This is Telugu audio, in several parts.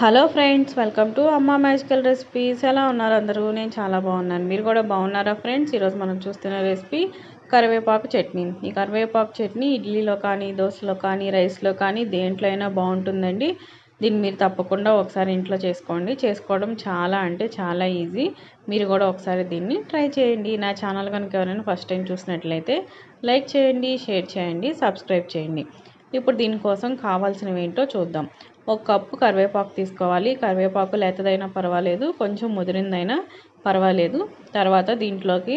Hello friends welcome to Amma magical recipes. ఎలా ఉన్నారు అందరూ? నేను చాలా బాగున్నాను. మీరు కూడా బాగున్నారా ఫ్రెండ్స్? ఈరోజు మనం చూస్తున్న రెసిపీ కరివేపాకు చట్నీ. ఈ కరివేపాకు చట్నీ ఇడ్లీలో కానీ దోశలో కానీ రైస్లో కానీ దేంట్లో అయినా బాగుంటుందండి. దీన్ని మీరు తప్పకుండా ఒకసారి ఇంట్లో చేసుకోండి. చేసుకోవడం చాలా అంటే చాలా ఈజీ. మీరు కూడా ఒకసారి దీన్ని ట్రై చేయండి. నా ఛానల్ కనుక ఎవరైనా ఫస్ట్ టైం చూసినట్లయితే లైక్ చేయండి షేర్ చేయండి సబ్స్క్రైబ్ చేయండి. ఇప్పుడు దీనికోసం కావాల్సినవి ఏంటో చూద్దాం. ఒక కప్పు కరివేపాకు తీసుకోవాలి. కరివేపాకు లేతదైనా పర్వాలేదు కొంచెం ముదిరిందైనా పర్వాలేదు. తర్వాత దీంట్లోకి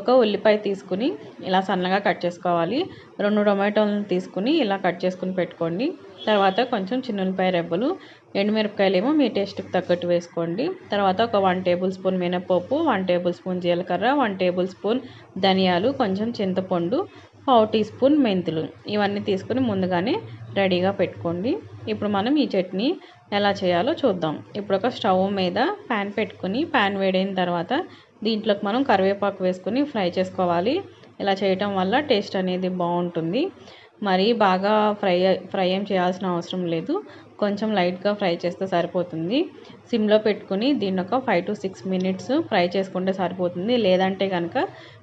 ఒక ఉల్లిపాయ తీసుకుని ఇలా సన్నగా కట్ చేసుకోవాలి. రెండు టొమాటోలను తీసుకుని ఇలా కట్ చేసుకుని పెట్టుకోండి. తర్వాత కొంచెం చిన్న ఉల్లిపాయ రెబ్బలు ఎండుమిరపకాయలు ఏమో మీ టేస్ట్కి తగ్గట్టు వేసుకోండి. తర్వాత ఒక వన్ టేబుల్ స్పూన్ మినపప్పు వన్ టేబుల్ స్పూన్ జీలకర్ర వన్ టేబుల్ స్పూన్ ధనియాలు కొంచెం చింతపండు పావు టీ స్పూన్ మెంతులు. ఇవన్నీ తీసుకుని ముందుగానే రెడీగా పెట్టుకోండి. ఇప్పుడు మనం ఈ చట్నీ ఎలా చేయాలో చూద్దాం. ఇప్పుడు ఒక స్టవ్ మీద ప్యాన్ పెట్టుకుని ప్యాన్ వేడైన తర్వాత దీంట్లోకి మనం కరివేపాకు వేసుకుని ఫ్రై చేసుకోవాలి. ఇలా చేయటం వల్ల టేస్ట్ అనేది బాగుంటుంది. మరి బాగా ఫ్రై ఫ్రై ఏం చేయాల్సిన అవసరం లేదు. కొంచెం లైట్గా ఫ్రై చేస్తే సరిపోతుంది. సిమ్లో పెట్టుకుని దీన్ని ఒక five to six minutes fry చేసుకుంటే సరిపోతుంది. లేదంటే కనుక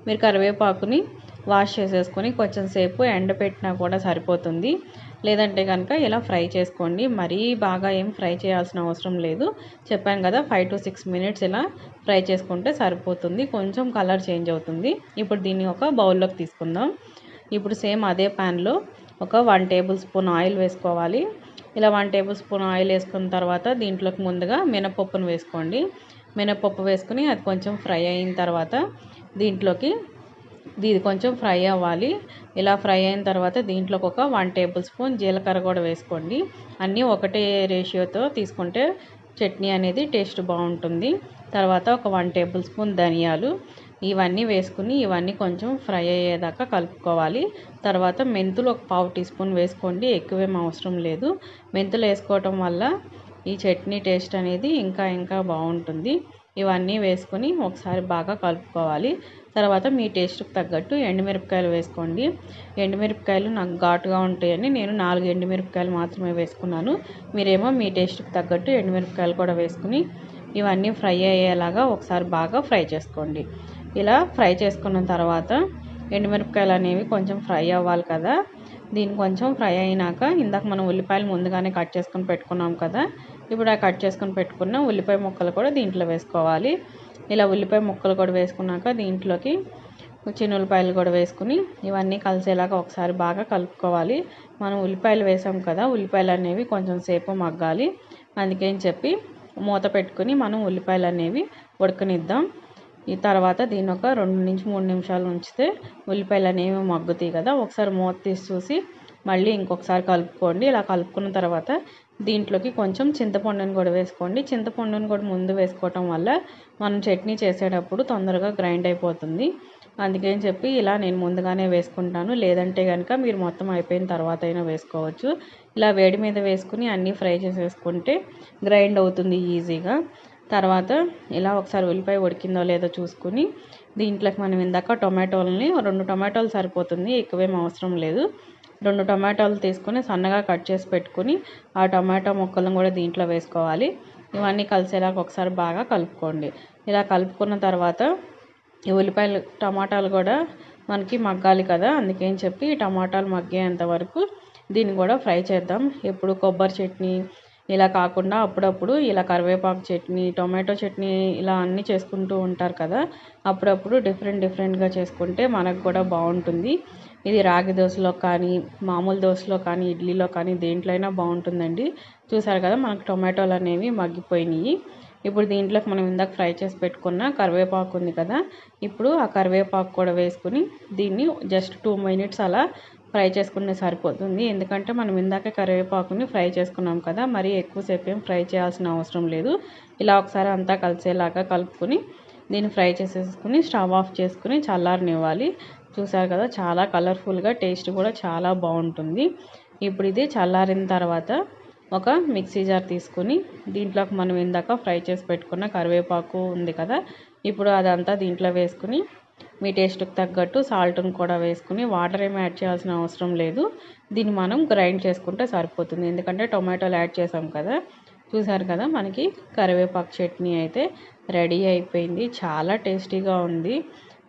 మీరు కరివేపాకుని వాష్ చేసేసుకొని కొంచెం సేపు ఎండపెట్టినా కూడా సరిపోతుంది. లేదంటే కనుక ఇలా ఫ్రై చేసుకోండి మరీ బాగా ఏం ఫ్రై చేయాల్సిన అవసరం లేదు. చెప్పాను కదా ఫైవ్ టు సిక్స్ మినిట్స్ ఇలా ఫ్రై చేసుకుంటే సరిపోతుంది. కొంచెం కలర్ చేంజ్ అవుతుంది. ఇప్పుడు దీన్ని ఒక బౌల్లోకి తీసుకుందాం. ఇప్పుడు సేమ్ అదే ప్యాన్లో ఒక వన్ టేబుల్ స్పూన్ ఆయిల్ వేసుకోవాలి. ఇలా వన్ టేబుల్ స్పూన్ ఆయిల్ వేసుకున్న తర్వాత దీంట్లోకి ముందుగా మినపప్పును వేసుకోండి. మినపప్పు వేసుకుని అది కొంచెం ఫ్రై అయిన తర్వాత దీంట్లోకి ఇది కొంచెం ఫ్రై అవ్వాలి. ఇలా ఫ్రై అయిన తర్వాత దీంట్లోకి ఒక వన్ టేబుల్ స్పూన్ జీలకర్ర కూడా వేసుకోండి. అన్నీ ఒకటే రేషియోతో తీసుకుంటే చట్నీ అనేది టేస్ట్ బాగుంటుంది. తర్వాత ఒక వన్ టేబుల్ స్పూన్ ధనియాలు. ఇవన్నీ వేసుకుని ఇవన్నీ కొంచెం ఫ్రై అయ్యేదాకా కలుపుకోవాలి. తర్వాత మెంతులు ఒక పావు టీ స్పూన్ వేసుకోండి. ఎక్కువేం అవసరం లేదు. మెంతులు వేసుకోవటం వల్ల ఈ చట్నీ టేస్ట్ అనేది ఇంకా ఇంకా బాగుంటుంది. ఇవన్నీ వేసుకొని ఒకసారి బాగా కలుపుకోవాలి. తర్వాత మీ టేస్ట్కి తగ్గట్టు ఎండుమిరపకాయలు వేసుకోండి. ఎండుమిరపకాయలు నాకు ఘాటుగా ఉంటాయని నేను నాలుగు ఎండుమిరపకాయలు మాత్రమే వేసుకున్నాను. మీరేమో మీ టేస్ట్కి తగ్గట్టు ఎండుమిరపకాయలు కూడా వేసుకుని ఇవన్నీ ఫ్రై అయ్యేలాగా ఒకసారి బాగా ఫ్రై చేసుకోండి. ఇలా ఫ్రై చేసుకున్న తర్వాత ఎండుమిరపకాయలు అనేవి కొంచెం ఫ్రై అవ్వాలి కదా. దీన్ని కొంచెం ఫ్రై అయినాక ఇందాక మనం ఉల్లిపాయలు ముందుగానే కట్ చేసుకొని పెట్టుకున్నాం కదా. ఇప్పుడు ఆ కట్ చేసుకొని పెట్టుకున్న ఉల్లిపాయ ముక్కలు కూడా దీంట్లో వేసుకోవాలి. ఇలా ఉల్లిపాయ ముక్కలు కూడా వేసుకున్నాక దీంట్లోకి చిన్న ఉల్లిపాయలు కూడా వేసుకుని ఇవన్నీ కలిసేలాగా ఒకసారి బాగా కలుపుకోవాలి. మనం ఉల్లిపాయలు వేసాం కదా ఉల్లిపాయలు అనేవి కొంచెం సేపు మగ్గాలి. అందుకని చెప్పి మూత పెట్టుకుని మనం ఉల్లిపాయలు అనేవి ఉడకనిద్దాం. ఈ తర్వాత దీన్ని ఒక రెండు నుంచి మూడు నిమిషాలు ఉంచితే ఉల్లిపాయలు అనేవి మగ్గుతాయి కదా ఒకసారి మూత తీసి చూసి మళ్ళీ ఇంకొకసారి కలుపుకోండి. ఇలా కలుపుకున్న తర్వాత దీంట్లోకి కొంచెం చింతపండుని కూడా వేసుకోండి. చింతపండుని కూడా ముందు వేసుకోవటం వల్ల మనం చట్నీ చేసేటప్పుడు తొందరగా గ్రైండ్ అయిపోతుంది. అందుకని చెప్పి ఇలా నేను ముందుగానే వేసుకుంటాను. లేదంటే కనుక మీరు మొత్తం అయిపోయిన తర్వాత అయినా వేసుకోవచ్చు. ఇలా వేడి మీద వేసుకుని అన్నీ ఫ్రై చేసేసుకుంటే గ్రైండ్ అవుతుంది ఈజీగా. తర్వాత ఇలా ఒకసారి ఉల్లిపాయ ఉడికిందో లేదో చూసుకుని దీంట్లోకి మనం ఇందాక టొమాటోలని రెండు టొమాటోలు సరిపోతుంది. ఎక్కువేం అవసరం లేదు. రెండు టొమాటోలు తీసుకొని సన్నగా కట్ చేసి పెట్టుకుని ఆ టమాటా ముక్కలను కూడా దీంట్లో వేసుకోవాలి. ఇవన్నీ కలిసేలాగా ఒకసారి బాగా కలుపుకోండి. ఇలా కలుపుకున్న తర్వాత ఈ ఉల్లిపాయలు టమాటాలు కూడా మనకి మగ్గాలి కదా అందుకని చెప్పి టమాటాలు మగ్గేంత వరకు దీన్ని కూడా ఫ్రై చేద్దాం. ఎప్పుడు కొబ్బరి చట్నీ ఇలా కాకుండా అప్పుడప్పుడు ఇలా కరివేపాకు చట్నీ టొమాటో చట్నీ ఇలా అన్నీ చేసుకుంటూ ఉంటారు కదా అప్పుడప్పుడు డిఫరెంట్ డిఫరెంట్గా చేసుకుంటే మనకు కూడా బాగుంటుంది. ఇది రాగి దోశలో కానీ మామూలు దోశలో కానీ ఇడ్లీలో కానీ దేంట్లో అయినా బాగుంటుందండి. చూసారు కదా మనకు టొమాటోలు అనేవి మగ్గిపోయినాయి. ఇప్పుడు దీంట్లోకి మనం ఇందాక ఫ్రై చేసి పెట్టుకున్న కరివేపాకు ఉంది కదా ఇప్పుడు ఆ కరివేపాకు కూడా వేసుకుని దీన్ని జస్ట్ టూ మినిట్స్ అలా ఫ్రై చేసుకుంటే సరిపోతుంది. ఎందుకంటే మనం ఇందాక కరివేపాకుని ఫ్రై చేసుకున్నాం కదా మరీ ఎక్కువసేపు ఏం ఫ్రై చేయాల్సిన అవసరం లేదు. ఇలా ఒకసారి అంతా కలిసేలాగా కలుపుకొని దీన్ని ఫ్రై చేసేసుకుని స్టవ్ ఆఫ్ చేసుకుని చల్లారనివ్వాలి. చూసారు కదా చాలా కలర్ఫుల్గా టేస్ట్ కూడా చాలా బాగుంటుంది. ఇప్పుడు ఇది చల్లారిన తర్వాత ఒక మిక్సీ జార్ తీసుకుని దీంట్లోకి మనం ఇందాక ఫ్రై చేసి పెట్టుకున్న కరివేపాకు ఉంది కదా ఇప్పుడు అదంతా దీంట్లో వేసుకుని మీ టేస్ట్కి తగ్గట్టు సాల్ట్ని కూడా వేసుకుని వాటర్ ఏమి యాడ్ చేయాల్సిన అవసరం లేదు. దీన్ని మనం గ్రైండ్ చేసుకుంటే సరిపోతుంది. ఎందుకంటే టొమాటోలు యాడ్ చేసాం కదా చూసారు కదా మనకి కరివేపాకు చట్నీ అయితే రెడీ అయిపోయింది. చాలా టేస్టీగా ఉంది.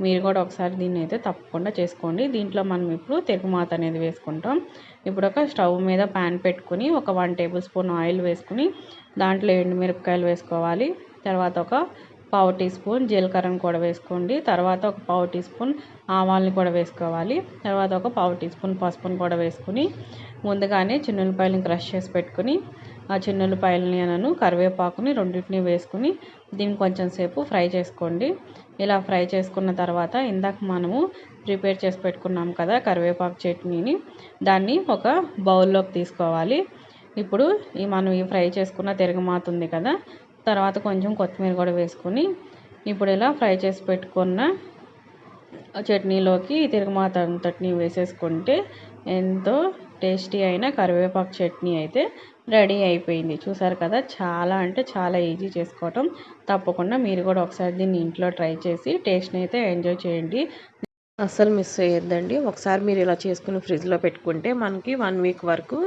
మీరు కూడా ఒకసారి దీన్ని అయితే తప్పకుండా చేసుకోండి. దీంట్లో మనం ఇప్పుడు తెగుమాత అనేది వేసుకుంటాం. ఇప్పుడు ఒక స్టవ్ మీద ప్యాన్ పెట్టుకుని ఒక వన్ టేబుల్ స్పూన్ ఆయిల్ వేసుకుని దాంట్లో ఎండుమిరపకాయలు వేసుకోవాలి. తర్వాత ఒక పావు టీ స్పూన్ జీలకర్రను కూడా వేసుకోండి. తర్వాత ఒక పావు టీ స్పూన్ ఆవాల్ని కూడా వేసుకోవాలి. తర్వాత ఒక పావు టీ స్పూన్ పసుపుని కూడా వేసుకుని ముందుగానే చిన్నులపాయలను క్రష్ చేసి పెట్టుకుని ఆ చిన్నులపాయలని అనను కరివేపాకుని రెండింటిని వేసుకుని దీన్ని కొంచెం సేపు ఫ్రై చేసుకోండి. ఇలా ఫ్రై చేసుకున్న తర్వాత ఇందాక మనము ప్రిపేర్ చేసి పెట్టుకున్నాం కదా కరివేపాకు చట్నీని దాన్ని ఒక బౌల్లోకి తీసుకోవాలి. ఇప్పుడు ఈ మనం ఈ ఫ్రై చేసుకున్న తిరగమాత ఉంది కదా తర్వాత కొంచెం కొత్తిమీర కూడా వేసుకుని ఇప్పుడు ఇలా ఫ్రై చేసి పెట్టుకున్న చట్నీలోకి తిరగమాత అంతటిని వేసేసుకుంటే ఎంతో టేస్టీ అయిన కరివేపాకు చట్నీ అయితే రెడీ అయిపోయింది. చూసారు కదా? చాలా అంటే చాలా ఈజీ చేసుకోవటం. తప్పకుండా మీరు కూడా ఒకసారి దీన్ని ఇంట్లో ట్రై చేసి టేస్ట్ని అయితే ఎంజాయ్ చేయండి. అస్సలు మిస్ అయ్యొద్దండి. ఒకసారి మీరు ఇలా చేసుకుని ఫ్రిడ్జ్లో పెట్టుకుంటే మనకి వన్ వీక్ వరకు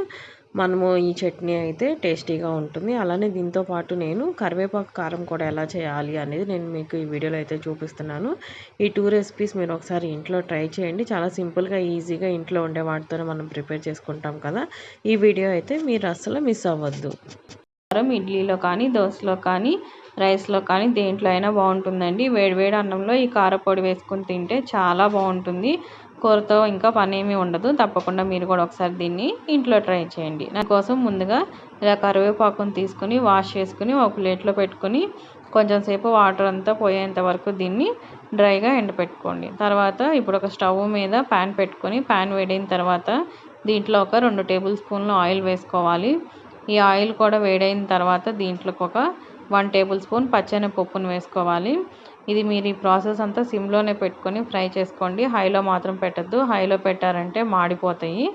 మనము ఈ చట్నీ అయితే టేస్టీగా ఉంటుంది. అలానే దీంతో పాటు నేను కరివేపాకు కారం కూడా ఎలా చేయాలి అనేది నేను మీకు ఈ వీడియోలో అయితే చూపిస్తున్నాను. ఈ టూ రెసిపీస్ మీరు ఒకసారి ఇంట్లో ట్రై చేయండి. చాలా సింపుల్గా ఈజీగా ఇంట్లో ఉండే వాటితోనే మనం ప్రిపేర్ చేసుకుంటాం కదా. ఈ వీడియో అయితే మీరు అస్సలు మిస్ అవ్వద్దు. కారం ఇడ్లీలో కానీ దోశలో కానీ రైస్లో కానీ దేంట్లో అయినా బాగుంటుందండి. వేడివేడి అన్నంలో ఈ కారపొడి వేసుకొని తింటే చాలా బాగుంటుంది. కూరతో ఇంకా పని ఏమీ ఉండదు. తప్పకుండా మీరు కూడా ఒకసారి దీన్ని ఇంట్లో ట్రై చేయండి. నా కోసం ముందుగా ఇలా కరివేపాకుని తీసుకుని వాష్ చేసుకుని ఒక ప్లేట్లో పెట్టుకుని కొంచెం సేపు వాటర్ అంతా పోయేంత వరకు దీన్ని డ్రైగా ఎండపెట్టుకోండి తర్వాత ఇప్పుడు ఒక స్టవ్ మీద ప్యాన్ పెట్టుకొని ప్యాన్ వేడైన తర్వాత దీంట్లో ఒక రెండు టేబుల్ స్పూన్లు ఆయిల్ వేసుకోవాలి. ఈ ఆయిల్ కూడా వేడైన తర్వాత దీంట్లోకి ఒక వన్ టేబుల్ స్పూన్ పచ్చని పప్పును వేసుకోవాలి. ఇది మీరు ఈ ప్రాసెస్ అంతా సిమ్లోనే పెట్టుకొని ఫ్రై చేసుకోండి. హైలో మాత్రం పెట్టద్దు. హైలో పెట్టారంటే మాడిపోతాయి.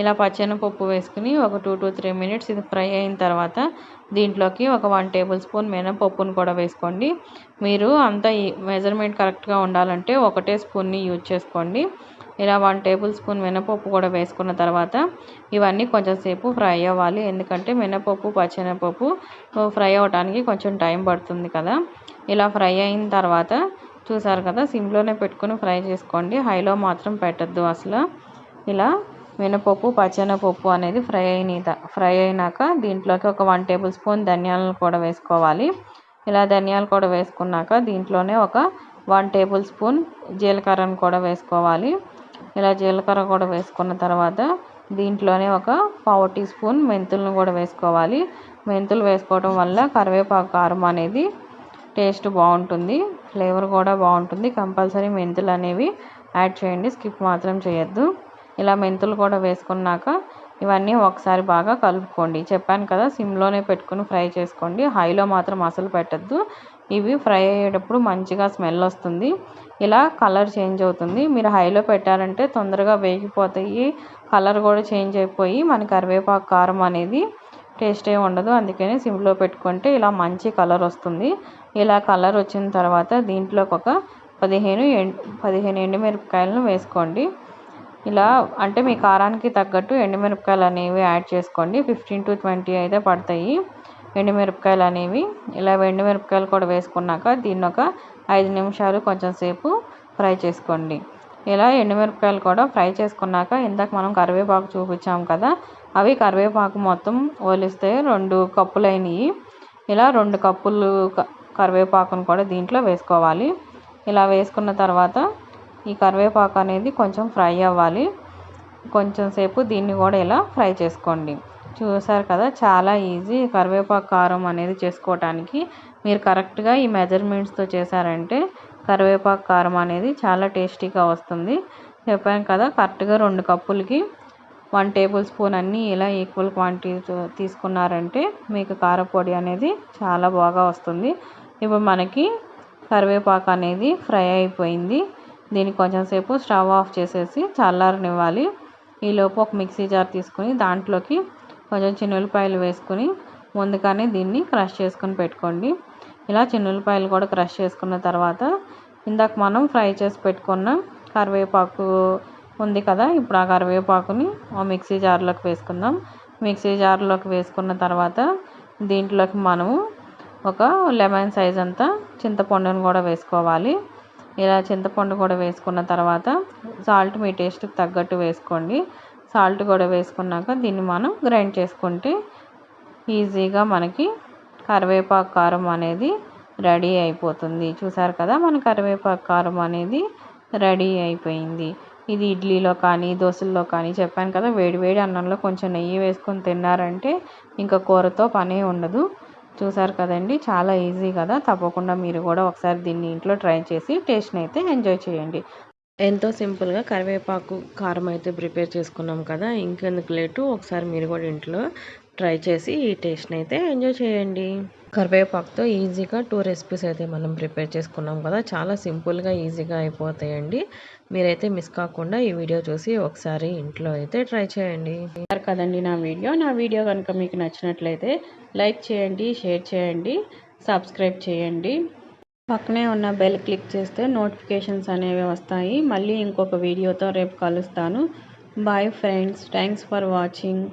ఇలా పచ్చెనపప్పు వేసుకుని ఒక టూ టు త్రీ మినిట్స్ ఇది ఫ్రై అయిన తర్వాత దీంట్లోకి ఒక వన్ టేబుల్ స్పూన్ మినపప్పును కూడా వేసుకోండి. మీరు అంతా మెజర్మెంట్ కరెక్ట్గా ఉండాలంటే ఒకటే స్పూన్ని యూజ్ చేసుకోండి. ఇలా వన్ టేబుల్ స్పూన్ మినపప్పు కూడా వేసుకున్న తర్వాత ఇవన్నీ కొంచెం సేపు ఫ్రై అవ్వాలి. ఎందుకంటే మినపప్పు పచ్చెనపప్పు ఫ్రై అవ్వడానికి కొంచెం టైం పడుతుంది కదా. ఇలా ఫ్రై అయిన తర్వాత చూసారు కదా సిమ్లోనే పెట్టుకుని ఫ్రై చేసుకోండి. హైలో మాత్రం పెట్టద్దు అసలు. ఇలా మినపప్పు పచ్చెనపప్పు అనేది ఫ్రై అయిన ఫ్రై అయినాక దీంట్లోకి ఒక వన్ టేబుల్ స్పూన్ ధనియాలను కూడా వేసుకోవాలి. ఇలా ధనియాలు కూడా వేసుకున్నాక దీంట్లోనే ఒక వన్ టేబుల్ స్పూన్ జీలకర్రను కూడా వేసుకోవాలి. ఇలా జీలకర్ర కూడా వేసుకున్న తర్వాత దీంట్లోనే ఒక పావు టీ స్పూన్ మెంతులను కూడా వేసుకోవాలి. మెంతులు వేసుకోవడం వల్ల కరివేపాకు కారం అనేది టేస్ట్ బాగుంటుంది ఫ్లేవర్ కూడా బాగుంటుంది. కంపల్సరీ మెంతులు అనేవి యాడ్ చేయండి స్కిప్ మాత్రం చేయొద్దు. ఇలా మెంతులు కూడా వేసుకున్నాక ఇవన్నీ ఒకసారి బాగా కలుపుకోండి. చెప్పాను కదా సిమ్లోనే పెట్టుకుని ఫ్రై చేసుకోండి. హైలో మాత్రం అసలు పెట్టద్దు. ఇవి ఫ్రై అయ్యేటప్పుడు మంచిగా స్మెల్ వస్తుంది. ఇలా కలర్ చేంజ్ అవుతుంది. మీరు హైలో పెట్టారంటే తొందరగా వేగిపోతాయి. కలర్ కూడా చేంజ్ అయిపోయి మన కరివేపాకు కారం అనేది టేస్ట్ ఉండదు. అందుకని సిమ్లో పెట్టుకుంటే ఇలా మంచి కలర్ వస్తుంది. ఇలా కలర్ వచ్చిన తర్వాత దీంట్లోకి ఒక పదిహేను పదిహేను ఎండుమిరపకాయలను వేసుకోండి. ఇలా అంటే మీ కారానికి తగ్గట్టు ఎండుమిరపకాయలు అనేవి యాడ్ చేసుకోండి. ఫిఫ్టీన్ టు ట్వంటీ అయితే పడతాయి ఎండుమిరపకాయలు అనేవి. ఇలా ఎండుమిరపకాయలు కూడా వేసుకున్నాక దీన్ని ఒక ఐదు నిమిషాలు కొంచెం సేపు ఫ్రై చేసుకోండి. ఇలా ఎండుమిరపకాయలు కూడా ఫ్రై చేసుకున్నాక ఇందాక మనం కరివేపాకు చూపించాం కదా అవి కరివేపాకు మొత్తం వలిస్తే రెండు కప్పులు అయినాయి ఇలా రెండు కప్పులు కరివేపాకును కూడా దీంట్లో వేసుకోవాలి. ఇలా వేసుకున్న తర్వాత ఈ కరివేపాకు అనేది కొంచెం ఫ్రై అవ్వాలి. కొంచెం సేపు దీన్ని కూడా ఇలా ఫ్రై చేసుకోండి. చూసారు కదా చాలా ఈజీ కరివేపాకు కారం అనేది చేసుకోవటానికి. మీరు కరెక్ట్గా ఈ మెజర్మెంట్స్తో చేశారంటే కరివేపాకు కారం అనేది చాలా టేస్టీగా వస్తుంది. చెప్పాను కదా కరెక్ట్గా రెండు కప్పులకి వన్ టేబుల్ స్పూన్ అన్నీ ఇలా ఈక్వల్ క్వాంటిటీతో తీసుకున్నారంటే మీకు కారపొడి అనేది చాలా బాగా వస్తుంది. ఇప్పుడు మనకి కరివేపాకు అనేది ఫ్రై అయిపోయింది. దీన్ని కొంచెం సేపు స్టవ్ ఆఫ్ చేసేసి చల్లారనివ్వాలి. ఈలోపు ఒక మిక్సీ జార్ తీసుకుని దాంట్లోకి కొంచెం చిన్నులపాయలు వేసుకుని ముందుగానే దీన్ని క్రష్ చేసుకుని పెట్టుకోండి. ఇలా చిన్నులపాయలు కూడా క్రష్ చేసుకున్న తర్వాత ఇందాక మనం ఫ్రై చేసి పెట్టుకున్న కరివేపాకు ఉంది కదా ఇప్పుడు ఆ కరివేపాకుని మిక్సీ జార్లోకి వేసుకుందాం. మిక్సీ జార్లోకి వేసుకున్న తర్వాత దీంట్లోకి మనము ఒక లెమన్ సైజ్ అంతా చింతపండును కూడా వేసుకోవాలి. ఇలా చింతపండు కూడా వేసుకున్న తర్వాత సాల్ట్ మీ టేస్ట్కి తగ్గట్టు వేసుకోండి. సాల్ట్ కూడా వేసుకున్నాక దీన్ని మనం గ్రైండ్ చేసుకుంటే ఈజీగా మనకి కరివేపాకు కారం అనేది రెడీ అయిపోతుంది. చూసారు కదా మన కరివేపాకు కారం అనేది రెడీ అయిపోయింది. ఇది ఇడ్లీలో కానీ దోశల్లో కానీ చెప్పాను కదా వేడి వేడి అన్నంలో కొంచెం నెయ్యి వేసుకొని తిన్నారంటే ఇంకా కూరతో పనే ఉండదు. చూసారు కదండి చాలా ఈజీ కదా. తప్పకుండా మీరు కూడా ఒకసారి దీన్ని ఇంట్లో ట్రై చేసి టేస్ట్ని అయితే ఎంజాయ్ చేయండి. ఎంతో సింపుల్గా కరివేపాకు కారం అయితే ప్రిపేర్ చేసుకున్నాం కదా ఇంకెందుకు లేటు. ఒకసారి మీరు కూడా ఇంట్లో ట్రై చేసి ఈ టేస్ట్ని అయితే ఎంజాయ్ చేయండి. కరివేపాకుతో ఈజీగా టూ రెసిపీస్ అయితే మనం ప్రిపేర్ చేసుకున్నాం కదా చాలా సింపుల్గా ఈజీగా అయిపోతాయండి. మీరైతే మిస్ కాకుండా ఈ వీడియో చూసి ఒకసారి ఇంట్లో అయితే ట్రై చేయండి. కదండి నా వీడియో నా వీడియో కనుక మీకు నచ్చినట్లయితే లైక్ చేయండి షేర్ చేయండి సబ్స్క్రైబ్ చేయండి. పక్కనే ఉన్న బెల్ క్లిక్ చేస్తే నోటిఫికేషన్స్ అనేవి వస్తాయి. మళ్ళీ ఇంకొక వీడియోతో రేపు కలుస్తాను. Bye friends thanks for watching.